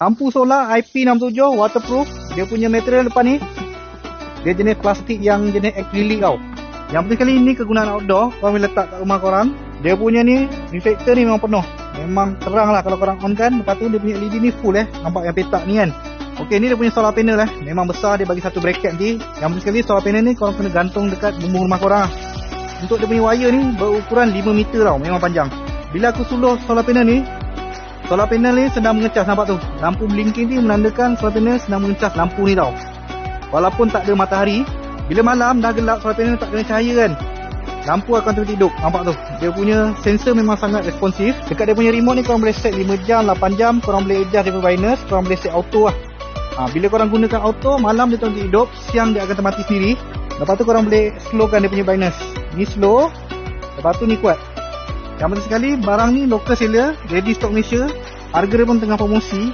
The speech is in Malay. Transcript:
Lampu solar IP67 waterproof. Dia punya material depan ni. Dia jenis plastik yang jenis acrylic tau. Yang penting kali ni kegunaan outdoor. Korang boleh letak kat rumah korang. Dia punya ni, reflector ni memang penuh. Memang terang lah kalau korang on kan. Lepas tu dia punya LED ni full eh. Nampak yang petak ni kan. Okey ni dia punya solar panel eh. Memang besar dia bagi satu bracket nanti. Yang penting sekali solar panel ni korang kena gantung dekat bumbung rumah korang lah. Untuk dia punya wire ni berukuran 5 meter tau. Memang panjang. Bila aku suluh solar panel ni, Solar panel ni sedang mengecas nampak tu. Lampu blinking ni menandakan solar panel sedang mengecas lampu ni tau. Walaupun tak ada matahari, bila malam dah gelap solar panel tak kena cahaya kan. Lampu akan terus hidup. Nampak tu. Dia punya sensor memang sangat responsif. Dekat dia punya remote ni korang boleh set 5 jam, 8 jam. Korang boleh adjust dia brightness. Korang boleh set auto lah. Ha, bila korang gunakan auto, malam dia terus hidup. Siang dia akan termati sendiri. Lepas tu korang boleh slowkan dia punya brightness. Ni slow. Lepas tu ni kuat. Yang penting sekali barang ni local seller, ready stock Malaysia. Harga dia pun tengah promosi.